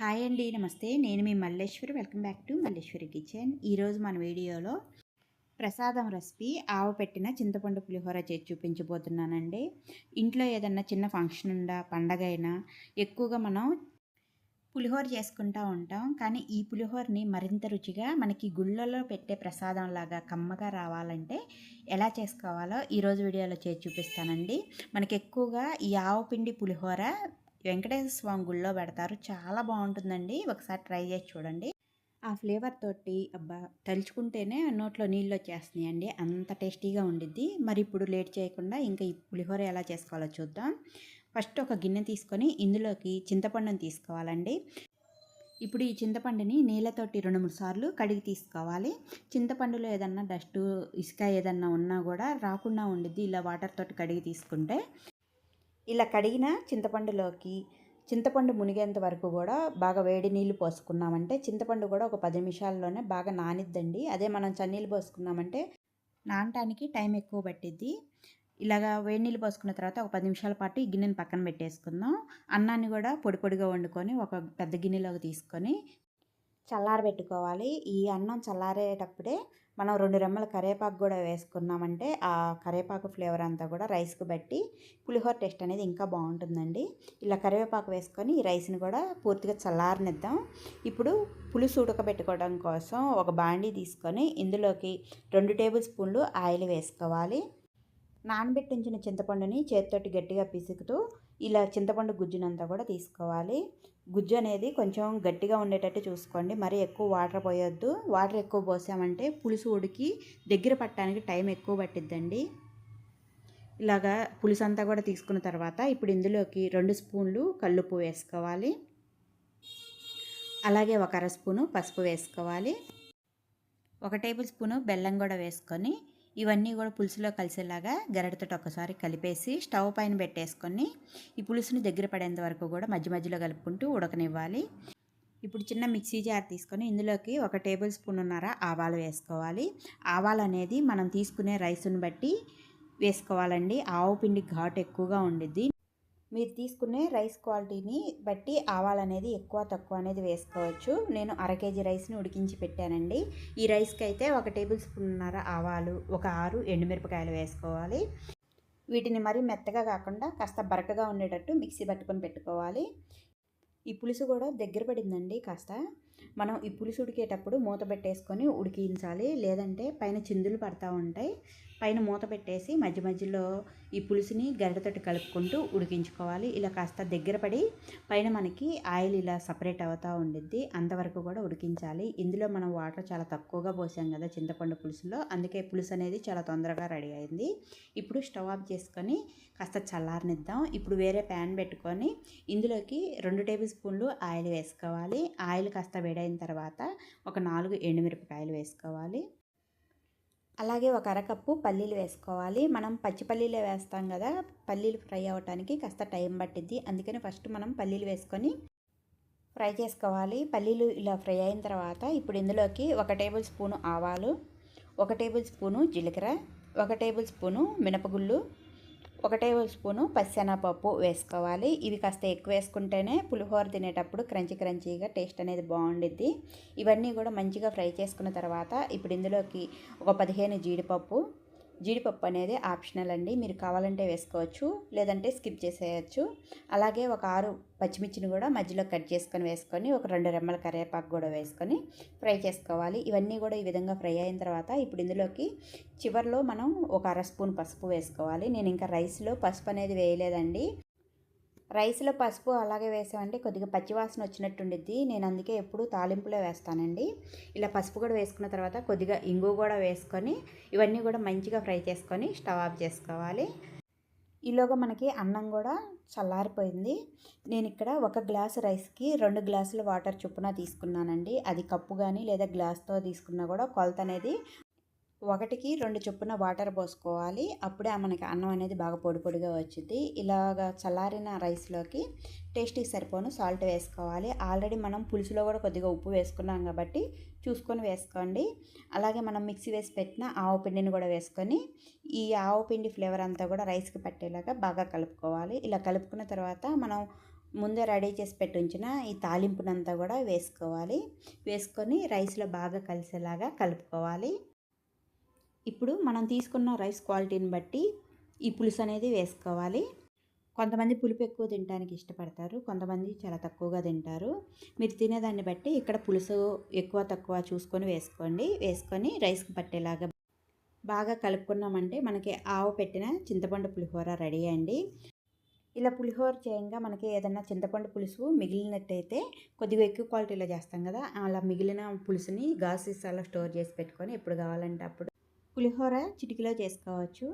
Hi అండి నమస్తే. నేను మీ Malleswari. Welcome back to Malleswari kitchen. ఈరోజు మన వీడియోలో ప్రసాదం రెసిపీ ఆవు పెట్టిన చింతపండు పులిహోర చేసి చూపించబోతున్నానండి. ఇంట్లో ఏదన్నా చిన్న ఫంక్షన్ ఉందా పండగ అయినా ఎక్కువగా మనం పులిహోర చేసుకుంటూ ఉంటాం. కానీ ఈ పులిహోరని మరింత రుచిగా మనకి గుళ్ళలో పెట్టే ప్రసాదం లాగా కమ్మగా రావాలంటే ఎలా చేసుకోవాలో ఈరోజు వీడియోలో చేసి చూపిస్తానండి. మనకి ఎక్కువగా ఈ ఆవు పిండి పులిహోర వెంకటేశ్వర స్వామి గుళ్ళో పెడతారు. చాలా బాగుంటుందండి. ఒకసారి ట్రై చేసి చూడండి. ఆ ఫ్లేవర్ తోటి అబ్బా తలుచుకుంటేనే నోట్లో నీళ్ళు వచ్చేస్తున్నాయండి. అంత టేస్టీగా ఉండిద్ది. మరి ఇప్పుడు లేట్ చేయకుండా ఇంకా ఈ పులిహోర ఎలా చేసుకోవాలో చూద్దాం. ఫస్ట్ ఒక గిన్నె తీసుకొని ఇందులోకి చింతపండుని తీసుకోవాలండి. ఇప్పుడు ఈ చింతపండుని నీళ్ళతోటి రెండు మూడు సార్లు కడిగి తీసుకోవాలి. చింతపండులో ఏదన్నా డస్ట్ ఇసుక ఏదన్నా ఉన్నా కూడా రాకుండా ఉండిద్ది. ఇలా వాటర్ తోటి కడిగి తీసుకుంటే ఇలా కడిగిన చింతపండులోకి చింతపండు మునిగేంత వరకు కూడా బాగా వేడి నీళ్ళు పోసుకున్నామంటే చింతపండు కూడా ఒక పది నిమిషాల్లోనే బాగా నానిద్దండి. అదే మనం చన్నీళ్ళు పోసుకున్నామంటే నానటానికి టైం ఎక్కువ పట్టిద్ది. ఇలాగా వేడి నీళ్ళు పోసుకున్న తర్వాత ఒక పది నిమిషాల పాటు ఈ గిన్నెని పక్కన పెట్టేసుకుందాం. అన్నాన్ని కూడా పొడి పొడిగా వండుకొని ఒక పెద్ద గిన్నెలోకి తీసుకొని చల్లారబెట్టుకోవాలి. ఈ అన్నం చల్లారేటప్పుడే మనం రెండు రెమ్మల కరివేపాకు కూడా వేసుకున్నామంటే ఆ కరివేపాకు ఫ్లేవర్ అంతా కూడా రైస్కి బట్టి పులిహోర టేస్ట్ అనేది ఇంకా బాగుంటుందండి. ఇలా కరివేపాకు వేసుకొని ఈ రైస్ని కూడా పూర్తిగా చల్లారనిద్దాం. ఇప్పుడు పులుసు ఉడకబెట్టుకోవడం కోసం ఒక బాండీ తీసుకొని ఇందులోకి రెండు టేబుల్ స్పూన్లు ఆయిల్ వేసుకోవాలి. నానబెట్టించిన చింతపండుని చేతితోటి గట్టిగా పిసుకుతూ ఇలా చింతపండు గుజ్జునంతా కూడా తీసుకోవాలి. గుజ్జు అనేది కొంచెం గట్టిగా ఉండేటట్టు చూసుకోండి. మరీ ఎక్కువ వాటర్ పోయొద్దు. వాటర్ ఎక్కువ పోసామంటే పులుసు ఉడికి దగ్గర పట్టడానికి టైం ఎక్కువ పట్టిద్దండి. ఇలాగా పులుసు అంతా కూడా తీసుకున్న తర్వాత ఇప్పుడు ఇందులోకి రెండు స్పూన్లు కల్లుప్పు వేసుకోవాలి. అలాగే ఒక అర స్పూను పసుపు వేసుకోవాలి. ఒక టేబుల్ స్పూను బెల్లం కూడా వేసుకొని ఇవన్నీ కూడా పులుసులో కలిసేలాగా గరిటతో ఒకసారి కలిపేసి స్టవ్ పైన పెట్టేసుకొని ఈ పులుసుని దగ్గర పడేంత వరకు కూడా మధ్య మధ్యలో కలుపుకుంటూ ఉడకనివ్వాలి. ఇప్పుడు చిన్న మిక్సీ జార్ తీసుకొని ఇందులోకి ఒక టేబుల్ స్పూన్ ఉన్నర ఆవాలు వేసుకోవాలి. ఆవాలు అనేది మనం తీసుకునే రైస్ను బట్టి వేసుకోవాలండి. ఆవు పిండి ఘాటు ఎక్కువగా ఉండిద్ది. మీరు తీసుకునే రైస్ క్వాలిటీని బట్టి ఆవాలనేది ఎక్కువ తక్కువ అనేది వేసుకోవచ్చు. నేను అర కేజీ రైస్ని ఉడికించి పెట్టానండి. ఈ రైస్కి అయితే ఒక టేబుల్ స్పూన్నర ఆవాలు ఒక ఆరు ఎండుమిరపకాయలు వేసుకోవాలి. వీటిని మరీ మెత్తగా కాకుండా కాస్త బరకగా ఉండేటట్టు మిక్సీ పట్టుకొని పెట్టుకోవాలి. ఈ పులుసు కూడా దగ్గర పడిందండి కాస్త. మనం ఈ పులుసు ఉడికేటప్పుడు మూత పెట్టేసుకొని ఉడికించాలి. లేదంటే పైన చిందులు పడతా ఉంటాయి. పైన మూత పెట్టేసి మధ్య మధ్యలో ఈ పులుసుని గరిటతోటి కలుపుకుంటూ ఉడికించుకోవాలి. ఇలా కాస్త దగ్గర పడి పైన మనకి ఆయిల్ ఇలా సపరేట్ అవుతూ ఉండిద్ది. అంతవరకు కూడా ఉడికించాలి. ఇందులో మనం వాటర్ చాలా తక్కువగా పోసాం కదా చింతపండు పులుసులో. అందుకే పులుసు అనేది చాలా తొందరగా రెడీ అయింది. ఇప్పుడు స్టవ్ ఆఫ్ చేసుకొని కాస్త చల్లారనిద్దాం. ఇప్పుడు వేరే ప్యాన్ పెట్టుకొని ఇందులోకి రెండు టేబుల్ స్పూన్లు ఆయిల్ వేసుకోవాలి. ఆయిల్ కాస్త వేడైన తర్వాత ఒక నాలుగు ఎండుమిరపకాయలు వేసుకోవాలి. అలాగే ఒక అరకప్పు పల్లీలు వేసుకోవాలి. మనం పచ్చి పల్లీలే వేస్తాం కదా పల్లీలు ఫ్రై అవ్వటానికి కాస్త టైం పట్టిద్ది. అందుకని ఫస్ట్ మనం పల్లీలు వేసుకొని ఫ్రై చేసుకోవాలి. పల్లీలు ఇలా ఫ్రై అయిన తర్వాత ఇప్పుడు ఇందులోకి ఒక టేబుల్ స్పూను ఆవాలు ఒక టేబుల్ స్పూను జీలకర్ర ఒక టేబుల్ స్పూను మినపగుళ్ళు ఒక టేబుల్ స్పూను పచ్చెనపప్పు వేసుకోవాలి. ఇవి కాస్త ఎక్కువ వేసుకుంటేనే పులిహోర తినేటప్పుడు క్రంచి క్రంచీగా టేస్ట్ అనేది బాగుండిద్ది. ఇవన్నీ కూడా మంచిగా ఫ్రై చేసుకున్న తర్వాత ఇప్పుడు ఇందులోకి ఒక పదిహేను జీడిపప్పు జీడిపప్పు అనేది ఆప్షనల్ అండి. మీరు కావాలంటే వేసుకోవచ్చు లేదంటే స్కిప్ చేసేయచ్చు. అలాగే ఒక ఆరు పచ్చిమిర్చిని కూడా మధ్యలో కట్ చేసుకొని వేసుకొని ఒక రెండు రెమ్మల కరివేపాకు కూడా వేసుకొని ఫ్రై చేసుకోవాలి. ఇవన్నీ కూడా ఈ విధంగా ఫ్రై అయిన తర్వాత ఇప్పుడు ఇందులోకి చివరిలో మనం ఒక అర స్పూన్ పసుపు వేసుకోవాలి. నేను ఇంకా రైస్లో పసుపు అనేది వేయలేదండి. రైస్లో పసుపు అలాగే వేసామంటే కొద్దిగా పచ్చివాసన వచ్చినట్టు ఉండిద్ది నేను అందుకే ఎప్పుడు తాలింపులో వేస్తానండి. ఇలా పసుపు కూడా వేసుకున్న తర్వాత కొద్దిగా ఇంగు కూడా వేసుకొని ఇవన్నీ కూడా మంచిగా ఫ్రై చేసుకొని స్టవ్ ఆఫ్ చేసుకోవాలి. ఈలోగా మనకి అన్నం కూడా చల్లారిపోయింది. నేను ఇక్కడ ఒక గ్లాసు రైస్కి రెండు గ్లాసుల వాటర్ చొప్పున తీసుకున్నానండి. అది కప్పు కానీ లేదా గ్లాస్తో తీసుకున్నా కూడా కొలత అనేది ఒకటికి రెండు చొప్పున వాటర్ పోసుకోవాలి. అప్పుడే మనకి అన్నం అనేది బాగా పొడి పొడిగా వచ్చింది ఇలాగ చల్లారిన రైస్లోకి టేస్ట్కి సరిపోను సాల్ట్ వేసుకోవాలి. ఆల్రెడీ మనం పులుసులో కూడా కొద్దిగా ఉప్పు వేసుకున్నాం కాబట్టి చూసుకొని వేసుకోండి. అలాగే మనం మిక్సీ వేసి పెట్టిన ఆవు పిండిని కూడా వేసుకొని ఈ ఆవు పిండి ఫ్లేవర్ అంతా కూడా రైస్కి పట్టేలాగా బాగా కలుపుకోవాలి. ఇలా కలుపుకున్న తర్వాత మనం ముందే రెడీ చేసి పెట్టి ఉంచిన ఈ తాలింపునంతా కూడా వేసుకోవాలి. వేసుకొని రైస్లో బాగా కలిసేలాగా కలుపుకోవాలి. ఇప్పుడు మనం తీసుకున్న రైస్ క్వాలిటీని బట్టి ఈ పులుసు అనేది వేసుకోవాలి. కొంతమంది పులుపు ఎక్కువ తినడానికి ఇష్టపడతారు కొంతమంది చాలా తక్కువగా తింటారు. మీరు తినేదాన్ని బట్టి ఇక్కడ పులుసు ఎక్కువ తక్కువ చూసుకొని వేసుకోండి. వేసుకొని రైస్కి పట్టేలాగా బాగా కలుపుకున్నామంటే మనకి ఆవు పెట్టిన చింతపండు పులిహోర రెడీ అండి. ఇలా పులిహోర చేయంగా మనకి ఏదైనా చింతపండు పులుసు మిగిలినట్టయితే కొద్దిగా ఎక్కువ క్వాలిటీలో చేస్తాం కదా అలా మిగిలిన పులుసుని గాజు సీసాలో స్టోర్ చేసి పెట్టుకొని ఎప్పుడు కావాలంటే అప్పుడు పులిహోర చిటికలో చేసుకోవచ్చు.